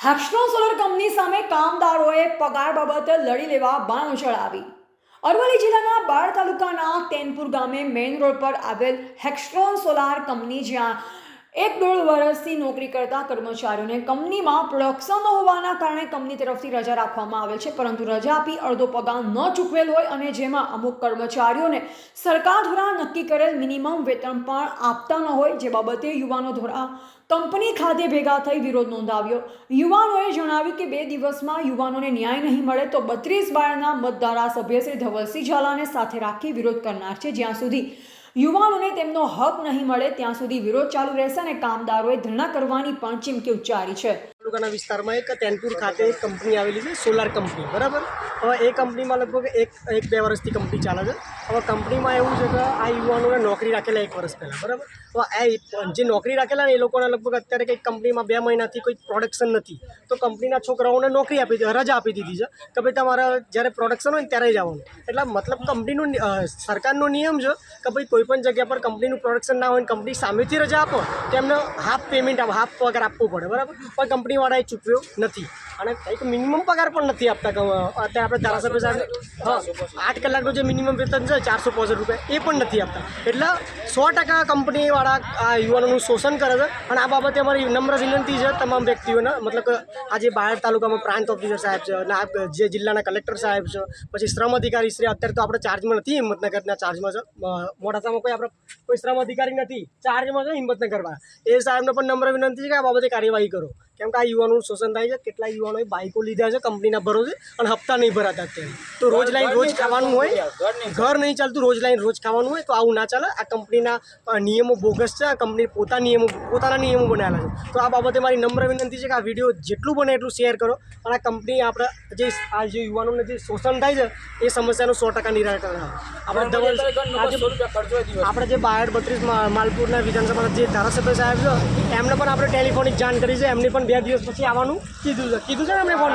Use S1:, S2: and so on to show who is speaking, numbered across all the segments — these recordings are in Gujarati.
S1: હેક્સ્ટ્રો સોલર કંપની સામે કામદારોએ પગાર બાબતે લડી લેવા બાણ ચડાવી અરવલ્લી જિલ્લાના બાળ તાલુકાના તેનપુર ગામે મેઇન રોડ પર આવેલ હેક્સ્ટ્રોન સોલાર કંપની જ્યાં એક દોઢ વર્ષથી નોકરી કરતા કર્મચારીઓને કંપનીમાં પ્રોડક્શન ન હોવાના કારણે કંપની તરફથી રજા રાખવામાં આવે છે. પરંતુ રજા આપી અડધો પગાર ન ચૂકવેલ હોય અને જેમાં અમુક કર્મચારીઓને સરકાર દ્વારા નક્કી કરેલ મિનિમમ વેતન પણ આપતા ન હોય, જે બાબતે યુવાનો દ્વારા કંપની ખાતે ભેગા થઈ વિરોધ નોંધાવ્યો. યુવાનોએ જણાવ્યું કે બે દિવસમાં યુવાનોને ન્યાય નહીં મળે તો બત્રીસ બારના મતદારા સભ્ય શ્રી ધવલસિંહ ઝાલાને સાથે રાખી વિરોધ કરનાર છે. જ્યાં સુધી યુવાનોને તેમનો હક નહીં મળે, ત્યાં સુધી વિરોધ ચાલુ રહેશે અને કામદારોએ ધરણા કરવાની પણ ચીમકી ઉચ્ચારી છે.
S2: તાલુકાના વિસ્તારમાં એક તેનપુર ખાતે એક કંપની આવેલી છે, સોલાર કંપની, બરાબર? હવે એ કંપનીમાં લગભગ એક એક બે વર્ષથી કંપની ચાલે છે. હવે કંપનીમાં એવું છે કે આ યુવાનોને નોકરી રાખેલા એક વર્ષ પહેલાં, બરાબર? હવે આ જે નોકરી રાખેલા ને એ લોકોને લગભગ અત્યારે કંઈક કંપનીમાં બે મહિનાથી કોઈ પ્રોડક્શન નથી. તો કંપનીના છોકરાઓને નોકરી આપી દીધી, રજા આપી દીધી છે કે ભાઈ તમારે જ્યારે પ્રોડક્શન હોય ત્યારે જ આવવાનું એટલે મતલબ કંપનીનું સરકારનો નિયમ છે કે ભાઈ કોઈપણ જગ્યા પર કંપનીનું પ્રોડક્શન ના હોય કંપની સામેથી રજા આપો, તો એમને હાફ પેમેન્ટ હાફ પગાર આપવું પડે, બરાબર? પણ કંપનીવાળાએ ચૂકવ્યો નથી. અને કંઈક મિનિમમ પગાર પણ નથી આપતા અત્યારે આપણે ધારાસભ્ય સાહેબ હા, આઠ કલાકનું જે મિનિમમ વેતન છે, ચારસો પોસઠ રૂપિયા, એ પણ નથી આપતા. એટલે સો ટકા કંપનીવાળા આ યુવાનોનું શોષણ કરે છે. અને આ બાબતે અમારી નમ્ર વિનંતી છે તમામ વ્યક્તિઓને, મતલબ આજે બાયડ તાલુકામાં પ્રાંત ઓફિસર સાહેબ છે આ જે જિલ્લાના કલેક્ટર સાહેબ છે, પછી શ્રમ અધિકારી શ્રી, અત્યારે તો આપણે ચાર્જમાં નથી હિંમતનગરના ચાર્જમાં છે. મોડાસામાં કોઈ આપણે કોઈ શ્રમ અધિકારી નથી ચાર્જમાં છે હિંમતનગરમાં. એ સાહેબને પણ નમ્ર વિનંતી છે કે આ બાબતે કાર્યવાહી કરો. કેમ કે આ યુવાનોનું શોષણ થાય છે કેટલા યુવાનોએ બાઇકો લીધા છે કંપનીના ભરોસે અને હપ્તા નહીં ભરાતા અત્યારે. તો રોજ લાઈન રોજ ખાવાનું હોય ઘર નહીં ચાલતું રોજ લાઈન રોજ ખાવાનું હોય તો આવું ના ચાલે. આ કંપનીના નિયમો બોગસ છે આ કંપની પોતા નિયમો પોતાના નિયમો બનાવેલા છે. તો આ બાબતે મારી નમ્ર વિનંતી છે કે આ વીડિયો જેટલું બને એટલું શેર કરો અને આ કંપની આપણે જે આ જે યુવાનોને જે શોષણ થાય છે એ સમસ્યાનું સો ટકા નિરાકરણ આપણે ડબલ આપણે જે બાયડ બત્રીસ માલપુરના વિધાનસભાના જે ધારાસભ્ય સાહેબ છે એમને પણ આપણે ટેલિફોનિક જાણ કરી છે એમને પણ બે દિવસ પછી આવવાનું કીધું છે. કીધું છે ને અમને ફોન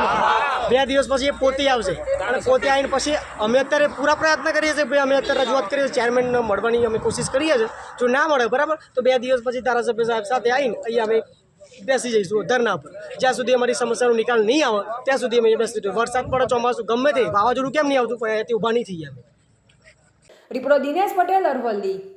S2: બે દિવસ પછી એ પોતે આવશે. અને પોતે આવીને પછી અમે અત્યારે પૂરા પ્રયત્ન કરીએ છીએ ભાઈ અમે અત્યારે રજૂઆત કરીએ છીએ ચેરમેનને મળવાની અમે કોશિશ કરીએ છીએ. જો ના મળે, બરાબર? તો બે દિવસ પછી ધારાસભ્ય સાહેબ સાથે આવીને અહીંયા અમે બેસી જઈશું ધરના પર. જ્યાં સુધી અમારી સમસ્યાનો નિકાલ નહીં આવે, ત્યાં સુધી અમે બેસી જઈશું. વરસાદ પડે ચોમાસું ગમે તે, વાવાઝોડું કેમ નહીં આવતું, પણ અહીંયાથી ઊભા નહીં થઈ અમે.
S1: રિપોર્ટર દિનેશ પટેલ અરવલ્લી.